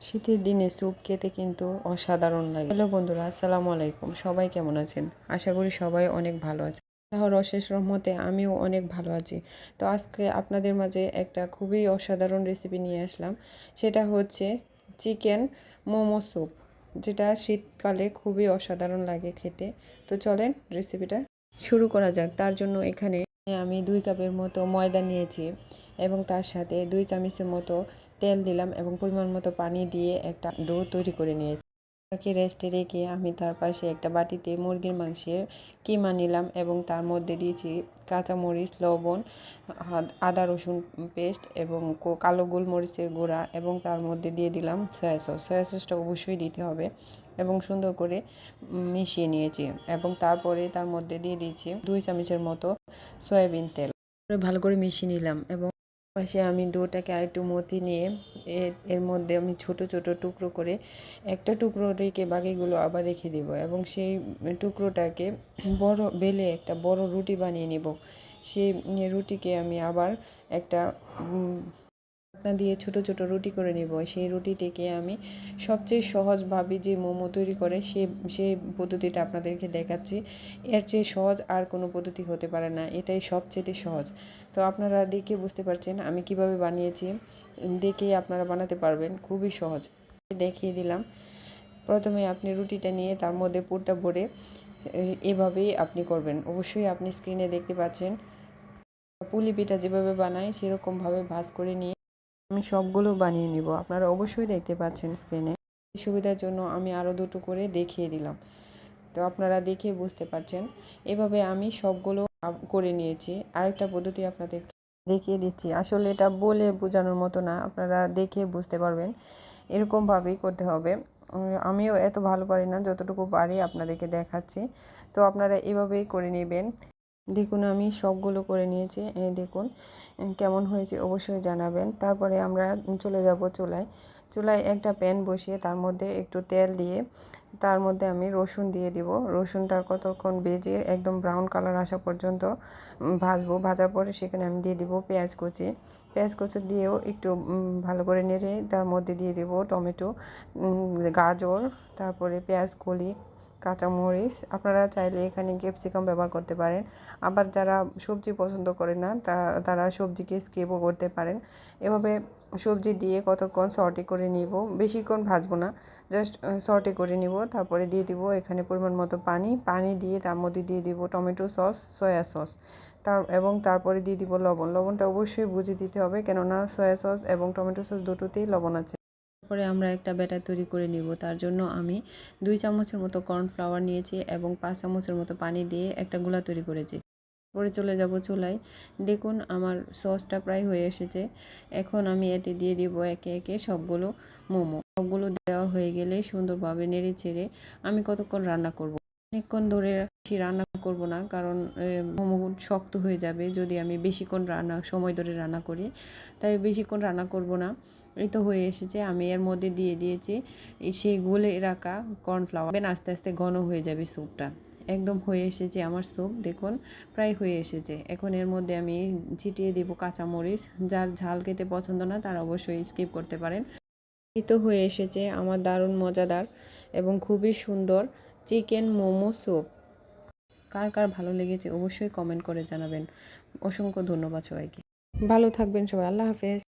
শীতের দিনে স্যুপ খেতে কিন্তু অসাধারণ লাগে। হ্যালো বন্ধুরা, আসসালামু আলাইকুম। সবাই কেমন আছেন? আশা করি সবাই অনেক ভালো আছে আল্লাহর অশেষ রহমতে আমিও অনেক ভালো আছি। তো আজকে আপনাদের মাঝে একটা খুবই অসাধারণ রেসিপি নিয়ে আসলাম। সেটা হচ্ছে চিকেন মোমো স্যুপ, যেটা শীতকালে খুবই অসাধারণ লাগে খেতে। তো চলেন রেসিপিটা শুরু করা যাক। তার জন্য এখানে আমি দুই কাপের মতো ময়দা নিয়েছি এবং তার সাথে দুই চামচের মতো তেল দিলাম এবং পরিমাণ মতো পানি দিয়ে একটা ডো তৈরি করে নিয়েছি। এটাকে রেস্টে রেখে আমি তার পাশে একটা বাটিতে মুরগির মাংসের কিমা নিলাম এবং তার মধ্যে দিয়েছি কাঁচামরিচ, লবণ, আদা রসুন পেস্ট এবং কালো গোলমরিচের গুঁড়া এবং তার মধ্যে দিয়ে দিলাম সয়া সস সয়া সসটা অবশ্যই দিতে হবে এবং সুন্দর করে মিশিয়ে নিয়েছি এবং তারপরে তার মধ্যে দিয়ে দিয়েছি দুই চামচের মতো সয়াবিন তেল। ভালো করে মিশিয়ে নিলাম এবং পাশে আমি ডোটাকে আরেকটু মতি নিয়ে এর মধ্যে আমি ছোট ছোট টুকরো করে একটা টুকরো রেখে বাকিগুলো আবার রেখে দেব এবং সেই টুকরোটাকে বড় বেলে একটা বড় রুটি বানিয়ে নেব। সেই রুটিকে আমি আবার একটা ঢাকনা দিয়ে ছোট ছোট রুটি করে নিব। সেই রুটি থেকে আমি সবচেয়ে সহজভাবে যে মোমো তৈরি করে, সে সেই পদ্ধতিটা আপনাদেরকে দেখাচ্ছি। এর চেয়ে সহজ আর কোনো পদ্ধতি হতে পারে না, এটাই সবচেয়ে সহজ। তো আপনারা দেখে বুঝতে পারছেন আমি কীভাবে বানিয়েছি দেখেই আপনারা বানাতে পারবেন, খুবই সহজ। দেখিয়ে দিলাম। প্রথমে আপনি রুটিটা নিয়ে তার মধ্যে পুরটা ভরে এভাবেই আপনি করবেন। অবশ্যই আপনি স্ক্রিনে দেখতে পাচ্ছেন। পুলি পিঠা যেভাবে বানায় সেরকমভাবে ভাজ করে নিয়ে আমি সবগুলো বানিয়ে নিব। আপনারা অবশ্যই দেখতে পাচ্ছেন স্ক্রিনে সুবিধার জন্য আমি আরও দুটো করে দেখিয়ে দিলাম। তো আপনারা দেখে বুঝতে পারছেন। এভাবে আমি সবগুলো করে নিয়েছি। আরেকটা পদ্ধতি আপনাদের দেখিয়ে দিচ্ছি। আসলে এটা বলে বোঝানোর মতো না, আপনারা দেখে বুঝতে পারবেন। এরকমভাবেই করতে হবে। আমিও এত ভালো পারি না, যতটুকু পারি আপনাদেরকে দেখাচ্ছি। তো আপনারা এভাবেই করে নেবেন। দেখুন, আমি সবগুলো করে নিয়েছি। দেখুন কেমন হয়েছে অবশ্যই জানাবেন। তারপরে আমরা চলে যাব চুলায়। চুলায় একটা প্যান বসিয়ে তার মধ্যে একটু তেল দিয়ে তার মধ্যে আমি রসুন দিয়ে দিব। রসুনটা কতক্ষণ বেজে একদম ব্রাউন কালার আসা পর্যন্ত ভাজবো। ভাজার পরে সেখানে আমি দিয়ে দিব পেঁয়াজ কুচি। পেঁয়াজ কুচি দিয়েও একটু ভালো করে নেড়ে তার মধ্যে দিয়ে দিব টমেটো গাজর, তারপরে পেঁয়াজ, কলি কাঁচামরিচ। আপনারা চাইলে এখানে ক্যাপসিকাম ব্যবহার করতে পারেন। আবার যারা সবজি পছন্দ করে না, তা, তারা সবজিকে স্কিপও করতে পারেন। এভাবে সবজি দিয়ে কতক্ষণ সর্টে করে নিব, বেশিক্ষণ ভাজবো না জাস্ট সর্টে করে নিব, তারপরে দিয়ে দিব এখানে পরিমাণ মতো পানি। পানি দিয়ে তার মধ্যে দিয়ে দিব টমেটো সস সয়া সস তার, এবং তারপরে দিয়ে দিব লবণ। লবণটা অবশ্যই বুঝে দিতে হবে, কেননা সয়া সস এবং টমেটো সস দুটোতেই লবণ আছে। তারপরে আমরা একটা ব্যাটার তৈরি করে নিব। তার জন্য আমি দুই চামচের মতো কর্নফ্লাওয়ার নিয়েছি এবং পাঁচ চামচের মতো পানি দিয়ে একটা গুলা তৈরি করেছি। পরে চলে যাব চুলায়। দেখুন, আমার সসটা প্রায় হয়ে এসেছে। এখন আমি এতে দিয়ে দিব একে একে সবগুলো মোমো। সবগুলো দেওয়া হয়ে গেলে সুন্দরভাবে নেড়ে ছেড়ে আমি কতক্ষণ রান্না করব। অনেকক্ষণ ধরে রাখছি রান্না করব না, কারণ মোমো শক্ত হয়ে যাবে যদি আমি বেশিক্ষণ রান্না, সময় ধরে রান্না করি। তাই বেশিক্ষণ রান্না করব না। এই তো হয়ে এসেছে। আমি এর মধ্যে দিয়ে দিয়েছি সেই গলে রাখা কর্নফ্লাওয়ার। আস্তে আস্তে ঘন হয়ে যাবে স্যুপটা। একদম হয়ে এসেছে আমার স্যুপ, দেখুন, প্রায় হয়ে এসেছে। এখন এর মধ্যে আমি ছিটিয়ে দিব কাঁচামরিচ। যার ঝাল খেতে পছন্দ না, তারা অবশ্যই স্কিপ করতে পারেন। তো হয়ে এসেছে আমার দারুণ মজাদার এবং খুবই সুন্দর চিকেন মোমো স্যুপ। কার কার ভালো লেগেছে অবশ্যই কমেন্ট করে জানাবেন। অসংখ্য ধন্যবাদ সবাইকে। ভালো থাকবেন সবাই, আল্লাহ হাফেজ।